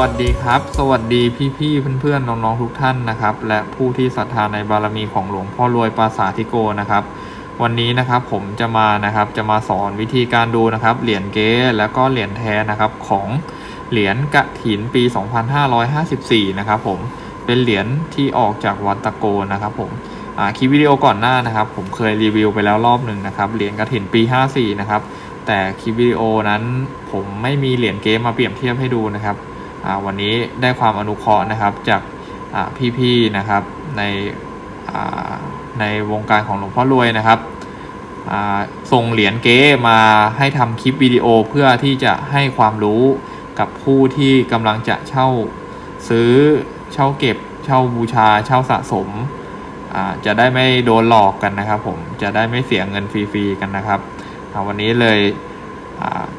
วัสดีครับ สวัสดีพี่ๆเพื่อนๆน้องๆทุกท่านนะครับ และผู้ที่ศรัทธาในบารมีของหลวงพ่อรวยปราสาทธิโกนะครับ วันนี้นะครับผมจะมานะครับจะมาสอนวิธีการดูนะครับเหรียญเก๊และก็เหรียญแท้นะครับของเหรียญกะถินปี 2554 นะครับผมเป็นเหรียญที่ออกจากวัดตะโกนะครับผมคลิปวิดีโอก่อนหน้านะครับ ผมเคยรีวิวไปแล้วรอบหนึ่งนะครับเหรียญกะถินปี 54 นะครับแต่คลิปวิดีโอนั้นผมไม่มีเหรียญเกมมาเปรียบเทียบให้ดูนะครับ วันนี้ได้ความอนุเคราะห์นะครับจากพี่ๆนะครับในในวงการของหลวงพ่อรวยนะครับส่งเหรียญเก๊มาให้ทำคลิปวิดีโอเพื่อที่จะให้ความรู้กับผู้ที่กำลังจะเช่าซื้อเช่าเก็บเช่าบูชาเช่าสะสมจะได้ไม่โดนหลอกกันนะครับ ผมจะได้ไม่เสียเงินฟรีๆกันนะครับวันนี้เลย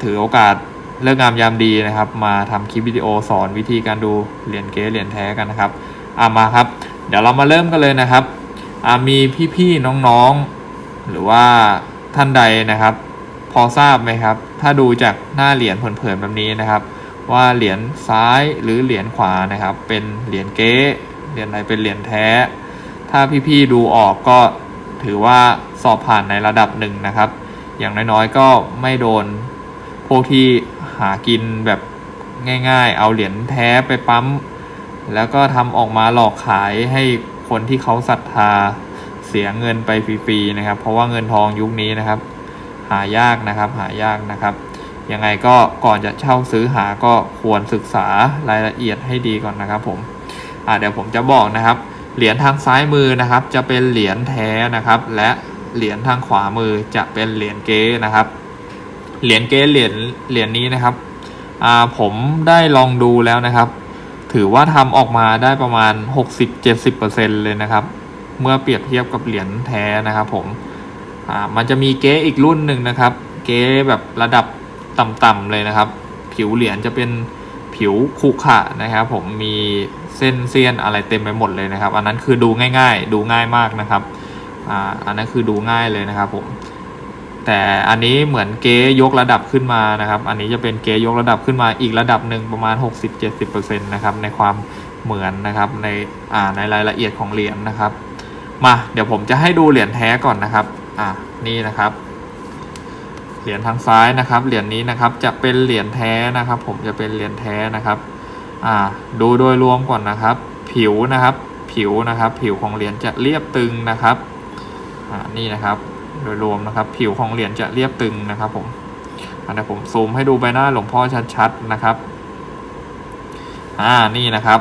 ถือโอกาส เลิกงามยามดีนะครับ มาทำคลิปวิดีโอสอนวิธีการดูเหรียญเก๊เหรียญแท้กันนะครับอามาครับ เดี๋ยวเรามาเริ่มกันเลยนะครับอามีพี่ๆน้องๆ หรือว่าท่านใดนะครับ พอทราบไหมครับ ถ้าดูจากหน้าเหรียญเผินๆแบบนี้นะครับ ว่าเหรียญซ้ายหรือเหรียญขวานะครับ เป็นเหรียญเก๊เหรียญไหนเป็นเหรียญแท้ ถ้าพี่ๆดูออกก็ถือว่าสอบผ่านในระดับหนึ่งนะครับ อย่างน้อยๆก็ไม่โดนพวกที่ หากินแบบง่ายๆ เอาเหรียญแท้ไปปั๊ม แล้วก็ทำออกมาหลอกขายให้คนที่เขาศรัทธาเสียเงินไปฟรีๆนะครับ เพราะว่าเงินทองยุคนี้นะครับ หายากนะครับหายากนะครับ ยังไงก็ก่อนจะเช่าซื้อหาก็ควรศึกษารายละเอียดให้ดีก่อนนะครับผมอ่าเดี๋ยวผมจะบอกนะครับ เหรียญทางซ้ายมือนะครับ จะเป็นเหรียญแท้นะครับ และเหรียญทางขวามือจะเป็นเหรียญเก๊นะครับ เหรียญเก๊เหรียญเหรียญนี้นะครับผมได้ลองดูแล้วนะครับ ถือว่าทำออกมาได้ประมาณ 60-70%เลยนะครับ เมื่อเปรียบเทียบกับเหรียญแท้นะครับผมมันจะมีเก๊อีกรุ่นหนึ่งนะครับ เก๊แบบระดับต่ำๆเลยนะครับ ผิวเหรียญจะเป็นผิวขรุขะนะครับ ผมมีเส้นเสี้ยนอะไรเต็มไปหมดเลยนะครับ อันนั้นคือดูง่าย ๆ ดูง่ายมากนะครับออันนั้นคือดูง่ายเลยนะครับผม แต่อันนี้เหมือนเก๊ยกระดับขึ้นมานะครับ อันนี้จะเป็นเก๊ยกระดับขึ้นมาอีกระดับหนึ่งประมาณ 60-70%นะครับในความเหมือนนะครับในอ่าในรายละเอียดของเหรียญนะครับ มาเดี๋ยวผมจะให้ดูเหรียญแท้ก่อนนะครับอ่านี่นะครับเหรียญทางซ้ายนะครับ เหรียญนี้นะครับจะเป็นเหรียญแท้นะครับ ผมจะเป็นเหรียญแท้นะครับอ่าดูโดยรวมก่อนนะครับ ผิวนะครับ ผิวนะครับ ผิวของเหรียญจะเรียบตึงนะครับอ่านี่นะครับ โดยรวมนะครับ ผิวของเหรียญจะเรียบตึงนะครับผมอันนี้ผมซูมให้ดูใบหน้าหลวงพ่อชัดๆนะครับอ่านี่นะครับ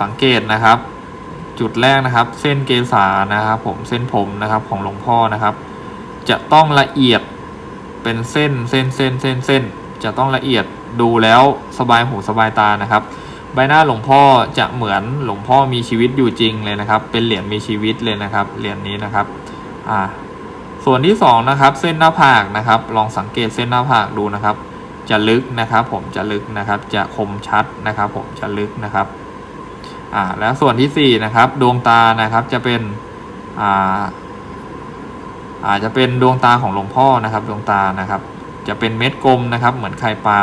สังเกตนะครับ จุดแรกนะครับ เส้นเกษานะครับ ผมเส้นผมนะครับของหลวงพ่อนะครับ จะต้องละเอียดเป็นเส้นเส้นเส้นเส้นเส้นจะต้องละเอียดดูแล้วสบายหูสบายตานะครับ ใบหน้าหลวงพ่อจะเหมือนหลวงพ่อมีชีวิตอยู่จริงเลยนะครับ เป็นเหรียญมีชีวิตเลยนะครับเหรียญนี้นะครับ อ่าส่วนที่สองนะครับเส้นหน้าผากนะครับ ลองสังเกตเส้นหน้าผากดูนะครับ จะลึกนะครับ ผมจะลึกนะครับ จะคมชัดนะครับ ผมจะลึกนะครับอ่าแล้วส่วนที่สี่นะครับดวงตานะครับจะเป็นอ่าอาจจะเป็นดวงตาของหลวงพ่อนะครับ ดวงตานะครับ จะเป็นเม็ดกลมนะครับ เหมือนไข่ปลา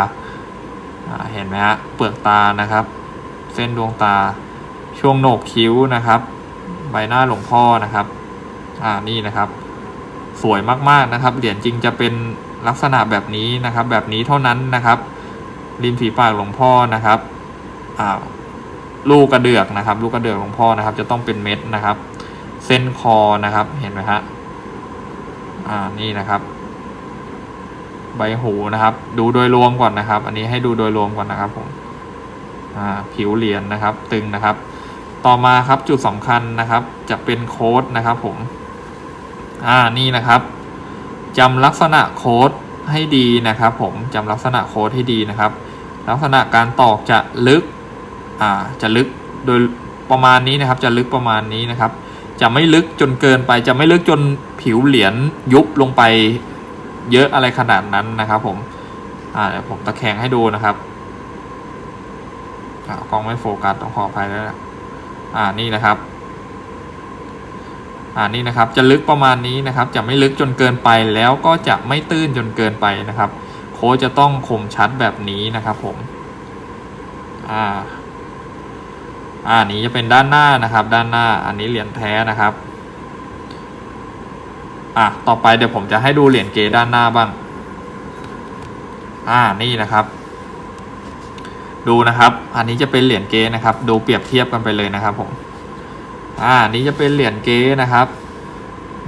เห็นไหมฮะเปลือกตานะครับ เส้นดวงตาช่วงโหนกคิ้วนะครับ ใบหน้าหลวงพ่อนะครับ อ่านี่นะครับ สวยมากๆนะครับ เหรียญจริงจะเป็นลักษณะแบบนี้นะครับ แบบนี้เท่านั้นนะครับ ริมฝีปากหลวงพ่อนะครับอ่าลูกกระเดือกนะครับ ลูกกระเดือกหลวงพ่อนะครับ จะต้องเป็นเม็ดนะครับ เส้นคอนะครับ เห็นไหมฮะอ่านี่นะครับ ใบหูนะครับ ดูโดยรวมก่อนนะครับ อันนี้ให้ดูโดยรวมก่อนนะครับผมอ่าผิวเหรียญนะครับ ตึงนะครับ ต่อมาครับจุดสำคัญนะครับ จะเป็นโค้ดนะครับ ผม อ่านี่นะครับจำลักษณะโค้ดให้ดีนะครับ ผมจำลักษณะโค้ดให้ดีนะครับ ลักษณะการตอกจะลึกอ่าจะลึกโดยประมาณนี้นะครับ จะลึกประมาณนี้นะครับ จะไม่ลึกจนเกินไป จะไม่ลึกจนผิวเหรียญยุบลงไปเยอะอะไรขนาดนั้นนะครับ ผมอ่าเดี๋ยวผมตะแคงให้ดูนะครับอ่ากล้องไม่โฟกัสต้องขออภัยแล้วนะอ่านี่นะครับ อ่านี่นะครับจะลึกประมาณนี้นะครับ จะไม่ลึกจนเกินไปแล้วก็จะไม่ตื้นจนเกินไปนะครับ โค้ดจะต้องคมชัดแบบนี้นะครับ ผมอ่าอ่านนี้จะเป็นด้านหน้านะครับ ด้านหน้าอันนี้เหรียญแท้นะครับอะต่อไปเดี๋ยวผมจะให้ดูเหรียญเกด้านหน้าบ้าง อ่านี่นะครับ ดูนะครับ อันนี้จะเป็นเหรียญเกนะครับ ดูเปรียบเทียบกันไปเลยนะครับผม อ่านี้จะเป็นเหรียญเกนะครับ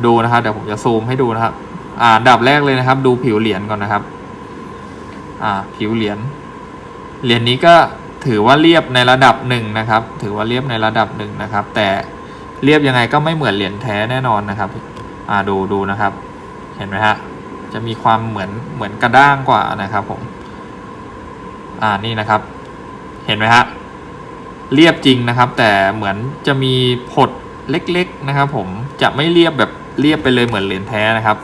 ดูนะครับเดี๋ยวผมจะซูมให้ดูนะครับ อ่านดับแรกเลยนะครับ ดูผิวเหรียญก่อนนะครับ อ่า ผิวเหรียญเหรียญนี้ก็ถือว่าเรียบในระดับหนึ่งนะครับ ถือว่าเรียบในระดับหนึ่งนะครับ แต่เรียบยังไงก็ไม่เหมือนเหรียญแท้แน่นอนนะครับ อ่าดูดูนะครับ เห็นไหมฮะจะมีความเหมือนเหมือนกระด้างกว่านะครับผม อ่านี่นะครับ เห็นไหมฮะ เรียบจริงนะครับ แต่เหมือนจะมีผดเล็กๆนะครับ ผมจะไม่เรียบแบบเรียบไปเลยเหมือนเหรียญแท้นะครับ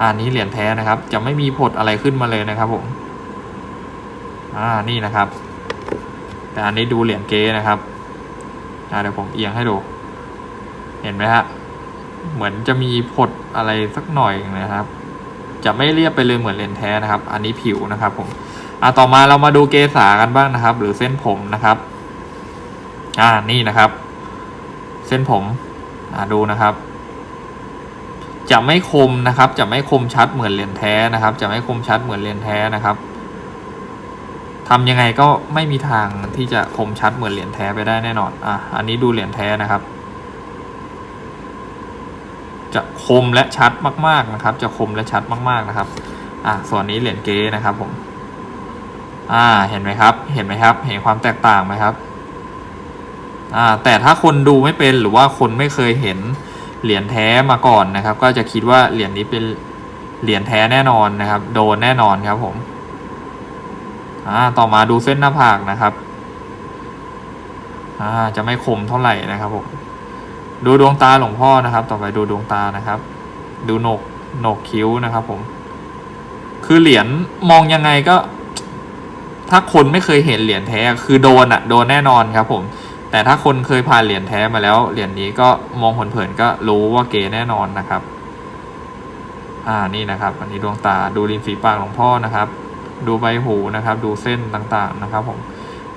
อ่านี้เหรียญแท้นะครับ จะไม่มีผดอะไรขึ้นมาเลยนะครับ ผมอ่านี่นะครับ แต่อันนี้ดูเหรียญเก๊นะครับอ่าเดี๋ยวผมเอียงให้ดู เห็นไหมฮะเหมือนจะมีผดอะไรสักหน่อยนะครับ จะไม่เรียบไปเลยเหมือนเหรียญแท้นะครับ อันนี้ผิวนะครับผมอ่าต่อมาเรามาดูเกษากันบ้างนะครับ หรือเส้นผมนะครับ อ่านี่นะครับ เส้นผมอ่าดูนะครับ จะไม่คมนะครับ จะไม่คมชัดเหมือนเหรียญแท้นะครับ จะไม่คมชัดเหมือนเหรียญแท้นะครับทำยังไงก็ไม่มีทางที่จะคมชัดเหมือนเหรียญแท้ไปได้แน่นอน อะ อันนี้ดูเหรียญแท้นะครับ จะคมและชัดมากๆนะครับ จะคมและชัดมากๆนะครับ อะ ส่วนนี้เหรียญเก๊นะครับผม อ่า เห็นไหมครับ เห็นไหมครับ เห็นความแตกต่างไหมครับ อ่าแต่ถ้าคนดูไม่เป็นหรือว่าคนไม่เคยเห็นเหรียญแท้มาก่อนนะครับ ก็จะคิดว่าเหรียญนี้เป็นเหรียญแท้แน่นอนนะครับ โดนแน่นอนครับผมอ่าต่อมาดูเส้นหน้าผากนะครับอ่าจะไม่คมเท่าไหร่นะครับผมดูดวงตาหลวงพ่อนะครับ ต่อไปดูดวงตานะครับ ดูโหนกโหนกคิ้วนะครับผม คือเหรียญมองยังไงก็ ถ้าคนไม่เคยเห็นเหรียญแท้คือโดนอะโดนแน่นอนครับผม แต่ถ้าคนเคยผ่านเหรียญแท้มาแล้ว เหรียญนี้ก็มองเผินๆก็รู้ว่าเก๋แน่นอนนะครับ อ่านี่นะครับอันนี้ดวงตาดูริมฝีปากหลวงพ่อนะครับ ดูใบหูนะครับ ดูเส้นต่างๆนะครับ ผม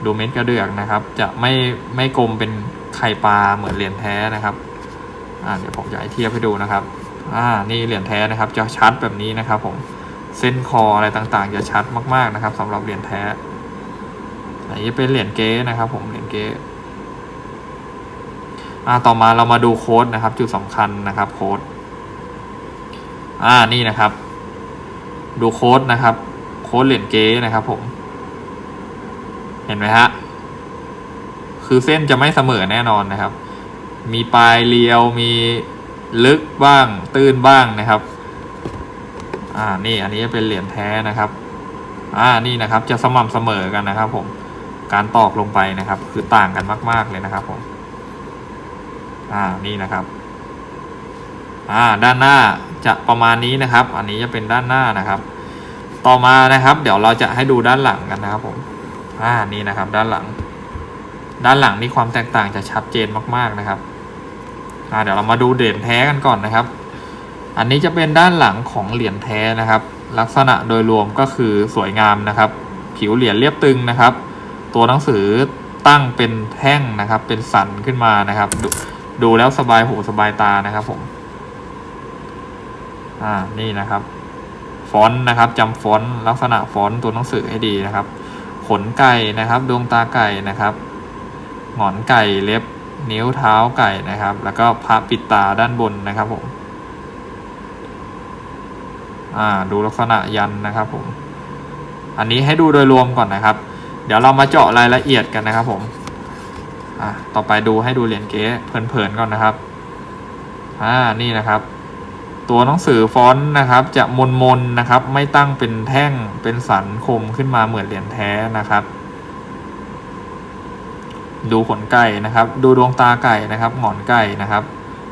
ดูเม็ดกระเดือกนะครับ จะไม่ไม่กลมเป็นไข่ปลาเหมือนเหรียญแท้นะครับอ่าเดี๋ยวผมจะให้เทียบให้ดูนะครับ อ่านี่เหรียญแท้นะครับ จะชัดแบบนี้นะครับ ผมเส้นคออะไรต่างๆ จะชัดมากๆนะครับสำหรับเหรียญแท้อันนี้เป็นเหรียญเก๊นะครับ ผมเหรียญเก๊ ต่อมาเรามาดูโค้ดนะครับ จุดสำคัญนะครับโค้ดอ่านี่นะครับ ดูโค้ดนะครับ โค้ดเหรียญเก๊นะครับผม เห็นไหมฮะคือเส้นจะไม่เสมอแน่นอนนะครับ มีปลายเรียวมีลึกบ้างตื้นบ้างนะครับ อ่านี่อันนี้เป็นเหรียญแท้นะครับ อ่านี่นะครับจะสม่ำเสมอกันนะครับ ผมการตอกลงไปนะครับ คือต่างกันมาก ๆเลยนะครับผม อ่านี่นะครับอ่าด้านหน้าจะประมาณนี้นะครับ อันนี้จะเป็นด้านหน้านะครับ ต่อมานะครับ เดี๋ยวเราจะให้ดูด้านหลังกันนะครับผมอ่านี่นะครับ ด้านหลัง ด้านหลังนี่ความแตกต่างจะชัดเจนมากๆนะครับอ่าเดี๋ยวเรามาดูเหรียญแท้กันก่อนนะครับ อันนี้จะเป็นด้านหลังของเหรียญแท้นะครับ ลักษณะโดยรวมก็คือสวยงามนะครับ ผิวเหรียญเรียบตึงนะครับ ตัวหนังสือตั้งเป็นแท่งนะครับ เป็นสันขึ้นมานะครับ ดูแล้วสบายหูสบายตานะครับผม อ่า นี่นะครับ ฟอนต์นะครับจำฟอนต์ลักษณะฟอนต์ตัวหนังสือให้ดีนะครับ ขนไก่นะครับ ดวงตาไก่นะครับ หงอนไก่เล็บ นิ้วเท้าไก่นะครับ แล้วก็พระปิดตาด้านบนนะครับผม อ่า ดูลักษณะยันนะครับผม อันนี้ให้ดูโดยรวมก่อนนะครับ เดี๋ยวเรามาเจาะรายละเอียดกันนะครับผม อ่าต่อไปดูให้ดูเหรียญเก๊เพลินๆก่อนนะครับ อ่า นี่นะครับ ตัวหนังสือฟอนต์นะครับ จะมนมนๆนะครับ ไม่ตั้งเป็นแท่งเป็นสันคมขึ้นมาเหมือนเหรียญแท้นะครับ ดูขนไก่นะครับ ดูดวงตาไก่นะครับ หงอนไก่นะครับ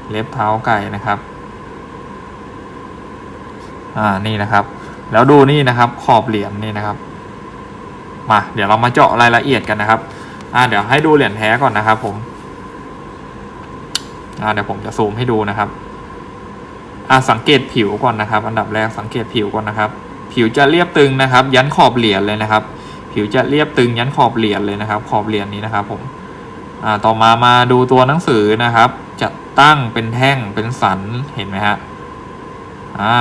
เล็บเท้าไก่นะครับ อ่า นี่นะครับ แล้วดูนี่นะครับ ขอบเหรียญนี่นะครับ มา เดี๋ยวเรามาเจาะรายละเอียดกันนะครับ อ่าเดี๋ยวให้ดูเหรียญแท้ก่อนนะครับ ผมอ่าเดี๋ยวผมจะซูมให้ดูนะครับอ่าสังเกตผิวก่อนนะครับ อันดับแรกสังเกตผิวก่อนนะครับ ผิวจะเรียบตึงนะครับ ยันขอบเหรียญเลยนะครับ ผิวจะเรียบตึงยันขอบเหรียญเลยนะครับ ขอบเหรียญนี้นะครับ ผมอ่าต่อมามาดูตัวหนังสือนะครับจะตั้งเป็นแท่งเป็นสันเห็นไหมฮะอ่า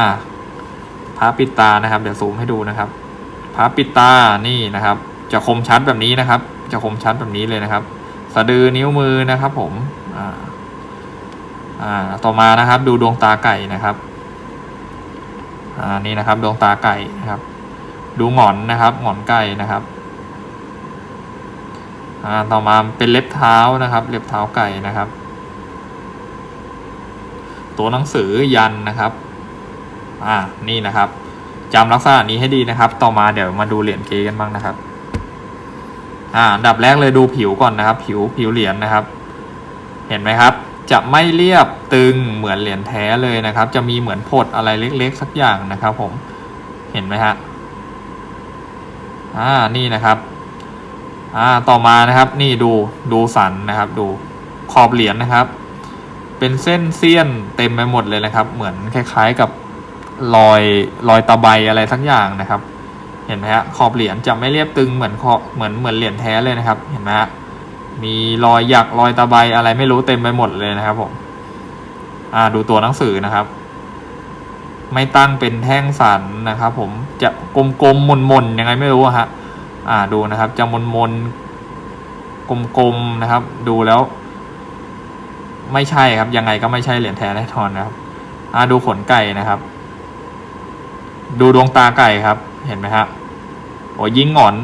พระปิดตานะครับ เดี๋ยวซูมให้ดูนะครับพระปิดตานี่นะครับ จะคมชัดแบบนี้นะครับ จะคมชัดแบบนี้เลยนะครับ สะดือนิ้วมือนะครับผมอ่าอ่าต่อมานะครับ ดูดวงตาไก่นะครับอ่านี่นะครับ ดวงตาไก่นะครับ ดูหงอนนะครับหงอนไก่นะครับอ่าต่อมาเป็นเล็บเท้านะครับ เล็บเท้าไก่นะครับ ตัวหนังสือยันนะครับอ่านี่นะครับจำลักษณะนี้ให้ดีนะครับ ต่อมาเดี๋ยวมาดูเหรียญเกกันบ้างนะครับ อ่าดับแรกเลยดูผิวก่อนนะครับ ผิวผิวเหรียญนะครับ เห็นไหมครับ จะไม่เรียบตึงเหมือนเหรียญแท้เลยนะครับ จะมีเหมือนผดอะไรเล็กๆ สักอย่างนะครับผมเห็นไหมฮะอ่านี่นะครับอ่าต่อมานะครับนี่ดูดูสันนะครับ ดูขอบเหรียญนะครับ เป็นเส้นเสี้ยนเต็มไปหมดเลยนะครับ เหมือนคล้าย ๆกับรอยรอยตะไบอะไรสักอย่างนะครับ เห็นไหมฮะขอบเหรียญจะไม่เรียบตึงเหมือนขอบเหมือนเหมือนเหรียญแท้เลยนะครับ เห็นไหมฮะมีรอยหยักรอยตะไบอะไรไม่รู้เต็มไปหมดเลยนะครับผมอ่าดูตัวหนังสือนะครับ ไม่ตั้งเป็นแท่งสันนะครับ ผมจะกลมๆมนๆยังไงไม่รู้ฮะอ่าดูนะครับ จะมนมนๆกลมๆนะครับ ดูแล้ว ไม่ใช่ครับ ยังไงก็ไม่ใช่เหรียญแท้แน่นอนนะครับ อ่าดูขนไก่นะครับ ดูดวงตาไก่ครับ เห็นไหมครับโอ้ยิ่งหงอน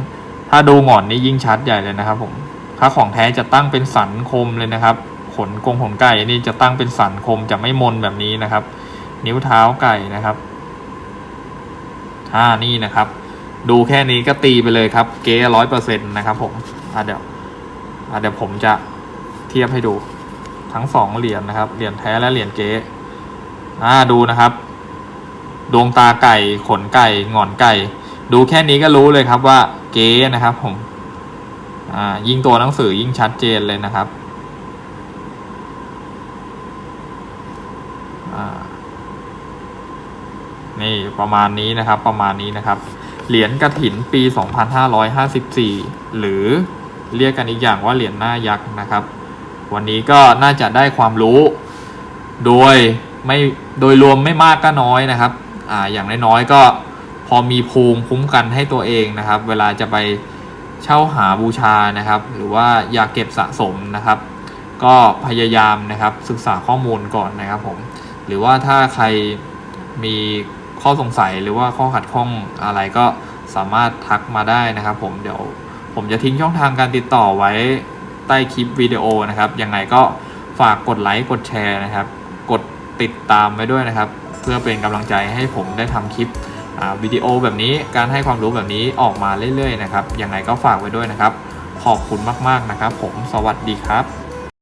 ถ้าดูหงอนนี่ยิ่งชัดใหญ่เลยนะครับผมถ้าของแท้จะตั้งเป็นสันคมเลยนะครับ ขนกงขนไก่นี่จะตั้งเป็นสันคมจะไม่มนแบบนี้นะครับ นิ้วเท้าไก่นะครับอ่านี่นะครับ ดูแค่นี้ก็ตีไปเลยครับ เก๊ร้อยเปอร์เซ็นต์นะครับ ผมอ่าเดี๋ยวอ่าเดี๋ยวผมจะเทียบให้ดูทั้งสองเหรียญนะครับ เหรียญแท้และเหรียญเก๊อ่าดูนะครับ ดวงตาไก่ ขนไก่หงอนไก่ ดูแค่นี้ก็รู้เลยครับว่าเก๊นะครับผมอ่ายิ่งตัวหนังสือยิ่งชัดเจนเลยนะครับนี่ประมาณนี้นะครับประมาณนี้นะครับ เหรียญกระถินปี 2554 หรือเรียกกันอีกอย่างว่าเหรียญหน้ายักษ์นะครับ วันนี้ก็น่าจะได้ความรู้ โดยไม่โดยรวมไม่มากก็น้อยนะครับ อ่าอย่างน้อยๆก็พอมีภูมิคุ้มกันให้ตัวเองนะครับ เวลาจะไปเช่าหาบูชานะครับ หรือว่าอยากเก็บสะสมนะครับ ก็พยายามนะครับศึกษาข้อมูลก่อนนะครับผมหรือว่าถ้าใครมีข้อสงสัยหรือว่าข้อขัดข้องอะไรก็สามารถทักมาได้นะครับ ผมเดี๋ยวผมจะทิ้งช่องทางการติดต่อไว้ใต้คลิปวิดีโอนะครับยังไงก็ฝากกดไลค์กดแชร์นะครับ กดติดตามไว้ด้วยนะครับ พื่อเป็นกำลังใจให้ผมได้ทำคลิปวิดีโอแบบนี้การให้ความรู้แบบนี้ออกมาเรื่อยๆนะครับยังไงก็ฝากไว้ด้วยนะครับ ขอบคุณมากๆนะครับ ผมสวัสดีครับ